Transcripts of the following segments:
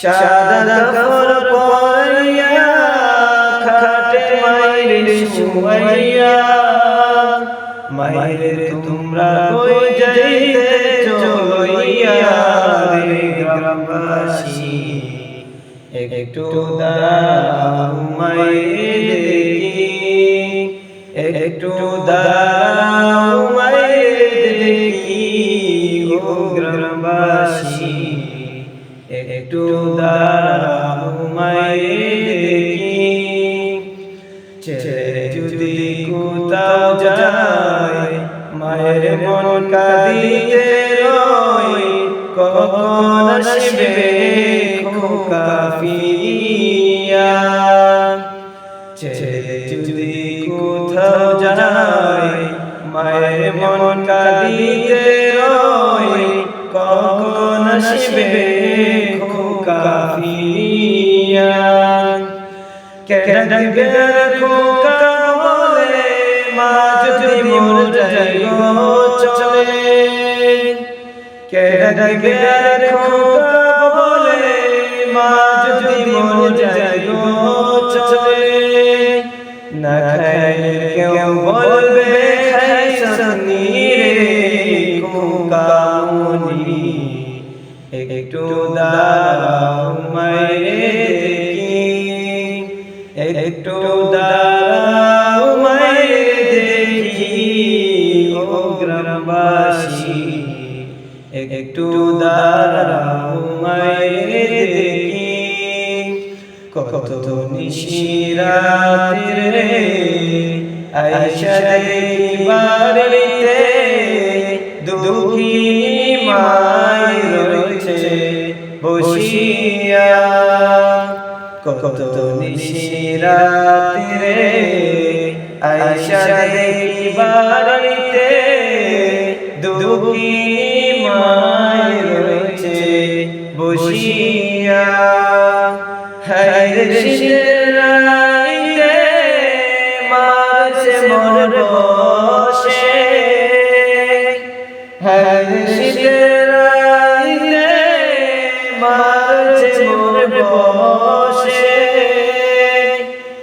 সাদা কাপড় পরাইয়া কাঠে মায়ের শুয়াইয়া মায়ের তোমরা কই যাইতে চলইয়া রে গ্রামবাসী একটু দাঁড়াও, মায়ের দেখি একটু দাঁড়াও মায়ের গ্রামবাসী। একটু দাঁড়াও দেখি। ছেড়ে যদি কোথাও যায় মায়ের মন কাঁদিতে কখন আসবে খোকা ফিরিয়া? ছেড়ে যদি কোথাও যায় মায়ের মন কাঁদিতে কখন আসবে না খাইলে কেউ বলবে খাইছনি রে খোকা মনি একটু দাঁড়াও একটু দাঁড়াও মায়ের দেখি ও গ্রামবাসী একটু দাঁড়াও মায়ের দেখি। কত নিশিরাতের রে আয়সা দেখি বাড়িতে দুঃখী মাই কত নিশিরাতের রে আয়সা দেখি মাই রয়েছে বসিয়া। রাইতে মারছে মন বসে রাইতে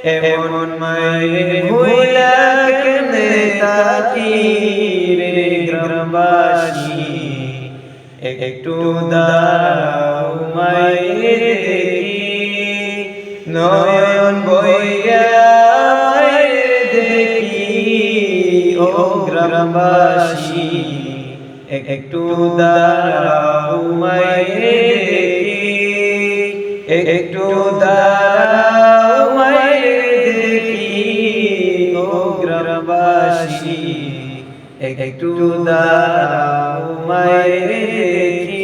এমন মায়ের কেনে তাকি রে গ্রামবাসী একটু দাঁড়াও মায়ের দেখি নয়ন বইয়া দেখি ও গ্রামবাসী একটু দাঁড়াও, মায়ের দেখি। একটু দাঁড়াও গ্রামবাসী একটু দাঁড়াও মায়ের